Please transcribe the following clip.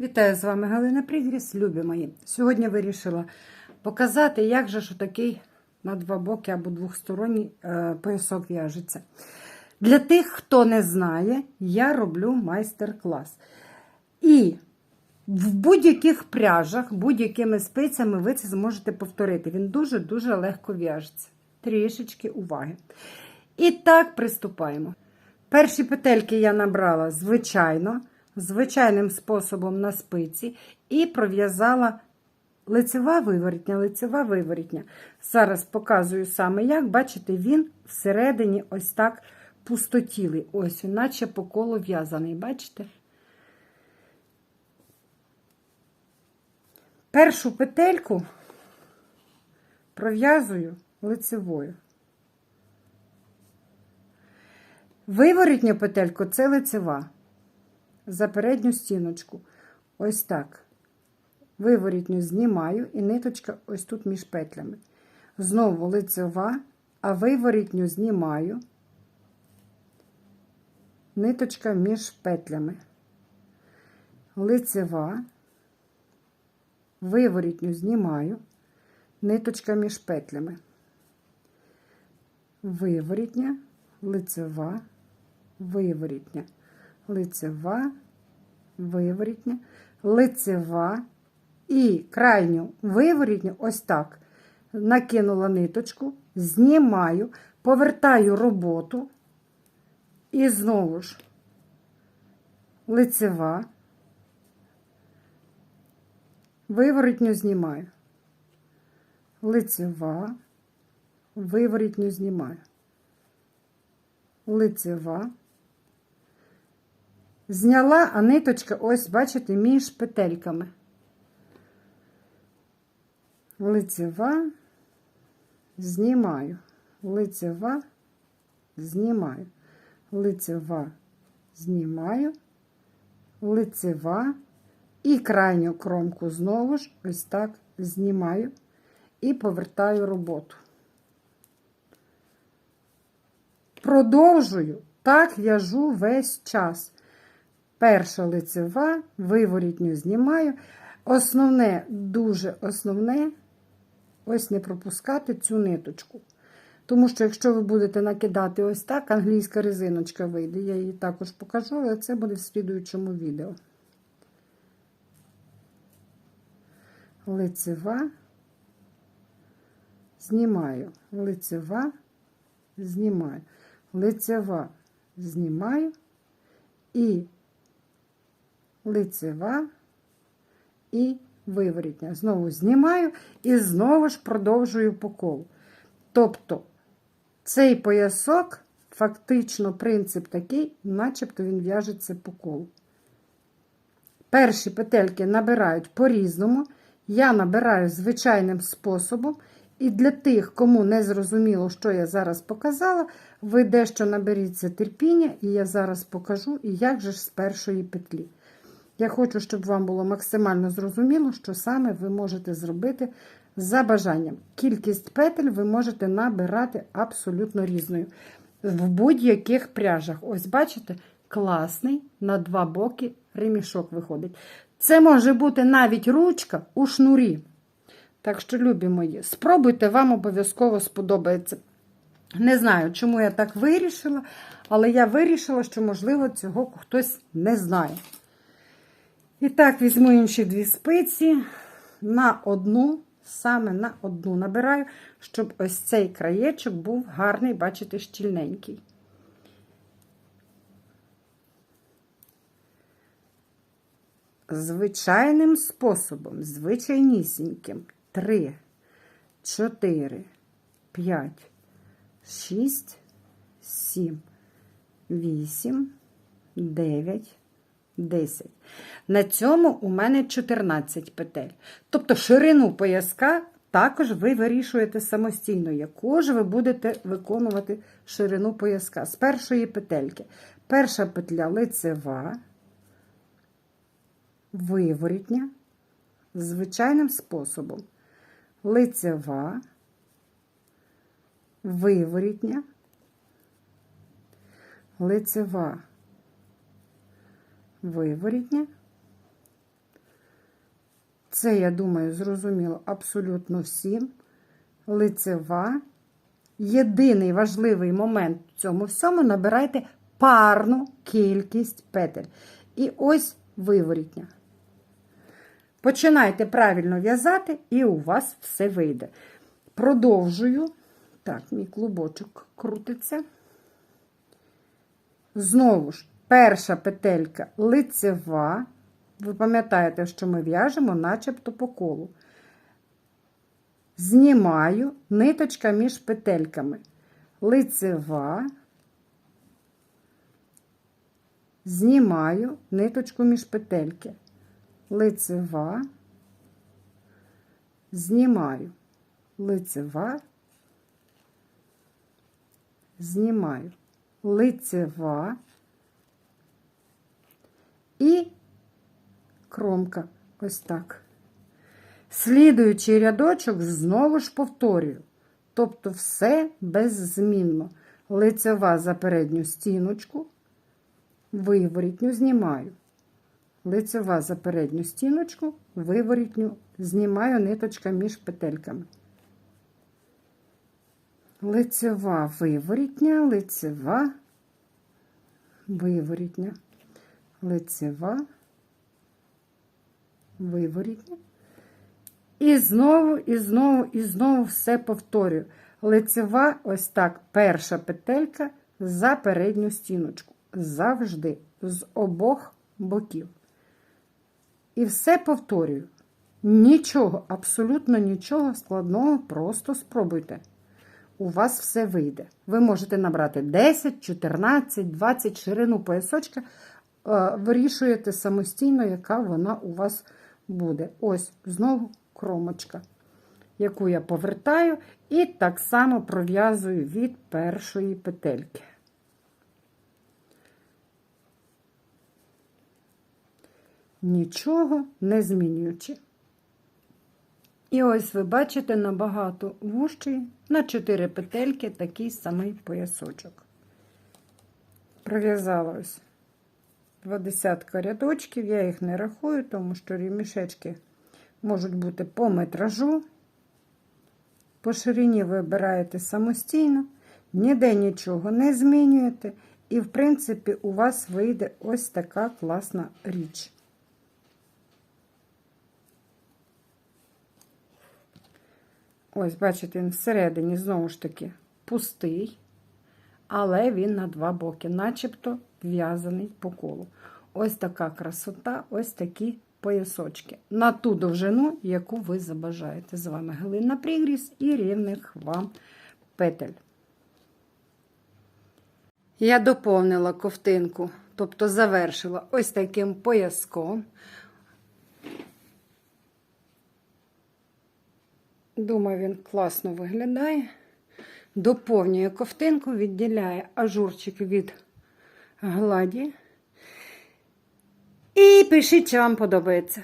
Вітаю з вами Галина Пригріс, любі мої. Сьогодні вирішила показати, як же ж такий на два боки або двохсторонній е, поясок в'яжеться. Для тих, хто не знає, я роблю майстер-клас. І в будь-яких пряжах, будь-якими спицями ви це зможете повторити. Він дуже-дуже легко в'яжеться. Трішечки уваги. І так приступаємо. Перші петельки я набрала звичайно, звичайним способом на спиці і пров'язала лицева виворітня, лицева виворітня. Зараз показую саме як. Бачите, він всередині ось так пустотілий. Ось, наче по колу в'язаний. Бачите? Першу петельку пров'язую лицевою. Виворітню петельку це лицева. За передню стіночку. Ось так. Виворітню знімаю і ниточка ось тут між петлями. Знову лицева, а виворітню знімаю. Ниточка між петлями. Лицева, виворітню знімаю, ниточка між петлями. Виворітня, лицева, виворітня, лицева, виворітня, лицева і крайню виворітню, ось так. Накинула ниточку, знімаю, повертаю роботу і знову ж лицева, виворітню знімаю, лицева, виворітню знімаю, лицева, Зняла, а ниточка, ось, бачите, між петельками. Лицева, знімаю, лицева, знімаю, лицева, знімаю, лицева і крайню кромку знову ж ось так знімаю і повертаю роботу. Продовжую, так в'яжу весь час. Перша лицева, виворітню знімаю. Основне, дуже основне, ось не пропускати цю ниточку. Тому що, якщо ви будете накидати ось так, англійська резиночка вийде. Я її також покажу, але це буде в слідуючому відео. Лицева, знімаю, лицева, знімаю, лицева, знімаю і лицева і виворітня. Знову знімаю і знову ж продовжую по колу. Тобто цей поясок, фактично, принцип такий, начебто він в'яжеться по колу. Перші петельки набирають по-різному. Я набираю звичайним способом. І для тих, кому не зрозуміло, що я зараз показала, ви дещо наберіться терпіння, і я зараз покажу, і як же ж з першої петлі. Я хочу, щоб вам було максимально зрозуміло, що саме ви можете зробити за бажанням. Кількість петель ви можете набирати абсолютно різною. В будь-яких пряжах. Ось, бачите, класний на два боки ремішок виходить. Це може бути навіть ручка у шнурі. Так що, любі мої, спробуйте, вам обов'язково сподобається. Не знаю, чому я так вирішила, але я вирішила, що, можливо, цього хтось не знає. І так, візьму інші дві спиці на одну, саме на одну набираю, щоб ось цей краєчок був гарний, бачите, щільненький. Звичайним способом, звичайнісіньким. 3, 4, 5, 6, 7, 8, 9, 10. На цьому у мене 14 петель. Тобто ширину пояска також ви вирішуєте самостійно, яку ж ви будете виконувати ширину пояска. З першої петельки. Перша петля лицева, виворітня, звичайним способом. Лицева, виворітня, лицева, виворітня, Це, я думаю, зрозуміло абсолютно всім. Лицева. Єдиний важливий момент в цьому всьому набирайте парну кількість петель. І ось виворітня. Починайте правильно в'язати, і у вас все вийде. Продовжую. Так, мій клубочок крутиться. Знову ж, перша петелька лицева. Ви пам'ятаєте, що ми в'яжемо начебто по колу. Знімаю ниточка між петельками. Лицева. Знімаю ниточку між петельки. Лицева. Знімаю. Лицева. Знімаю. Лицева. І кромка. Ось так. Слідуючий рядочок знову ж повторюю. Тобто все беззмінно. Лицева за передню стіночку, виворітню знімаю. Лицева за передню стіночку, виворітню знімаю ниточка між петельками. Лицева виворітня, лицева, виворітня, лицева, виворітня. І знову, і знову, і знову все повторюю. Лицева, ось так, перша петелька за передню стіночку. Завжди з обох боків. І все повторюю. Нічого, абсолютно нічого складного, просто спробуйте. У вас все вийде. Ви можете набрати 10, 14, 20 ширину поясочка. Е, Вирішуєте самостійно, яка вона у вас буде. Ось знову кромочка, яку я повертаю, і так само пров'язую від першої петельки. Нічого не змінюючи. І ось ви бачите набагато вужчий на 4 петельки такий самий поясочок. Пров'язала ось 20 рядочків, я їх не рахую, тому що рімішечки можуть бути по метражу. По ширині ви обираєте самостійно, ніде нічого не змінюєте, і, в принципі, у вас вийде ось така класна річ. Ось, бачите, він всередині, знову ж таки, пустий, але він на два боки, начебто в'язаний по колу. Ось така красота, ось такі поясочки. На ту довжину, яку ви забажаєте. З вами Галина Пригріс і рівних вам петель. Я доповнила ковтинку, тобто завершила ось таким пояском. Думаю, він класно виглядає. Доповнює ковтинку, відділяє ажурчик від гладі. І пишіть, чи вам подобається.